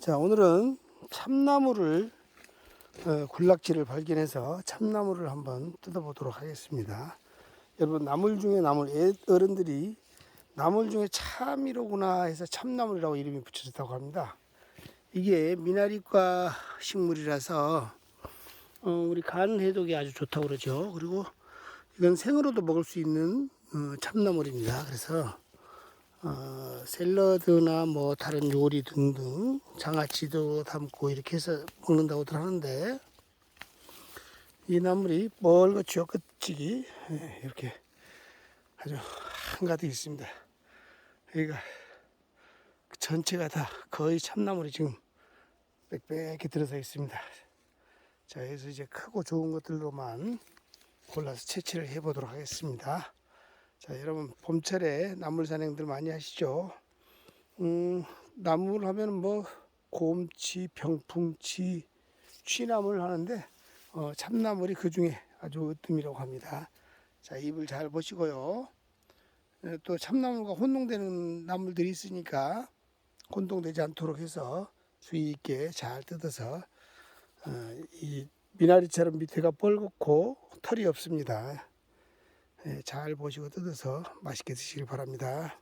자, 오늘은 참나무를 어, 군락지를 발견해서 참나무를 한번 뜯어보도록 하겠습니다. 여러분 나물 중에 나물 애- 어른들이 나물 중에 참이로구나 해서 참나물이라고 이름이 붙여졌다고 합니다. 이게 미나리과 식물이라서 어, 우리 간 해독에 아주 좋다고 그러죠. 그리고 이건 생으로도 먹을 수 있는 어, 참나물입니다. 그래서 어, 샐러드나 뭐 다른 요리 등등 장아찌도 담고 이렇게 해서 먹는다고들 하는데 이 나물이 멀겋죠 끝이 예, 이렇게 아주 한가득 있습니다. 여기가 전체가 다 거의 참나물이 지금 빽빽히 들어서 있습니다. 자, 그래서 이제 크고 좋은 것들로만 골라서 채취를 해보도록 하겠습니다. 자, 여러분 봄철에 나물 산행들 많이 하시죠? 음, 나물 하면 뭐 곰치, 병풍치, 취나물 하는데 어, 참나물이 그 중에 아주 으뜸이라고 합니다. 자, 입을 잘 보시고요. 에, 또 참나물과 혼동되는 나물들이 있으니까 혼동되지 않도록 해서 주의 있게 잘 뜯어서 어, 이 미나리처럼 밑에가 뻘겋고 털이 없습니다. 예, 잘 보시고 뜯어서 맛있게 드시길 바랍니다.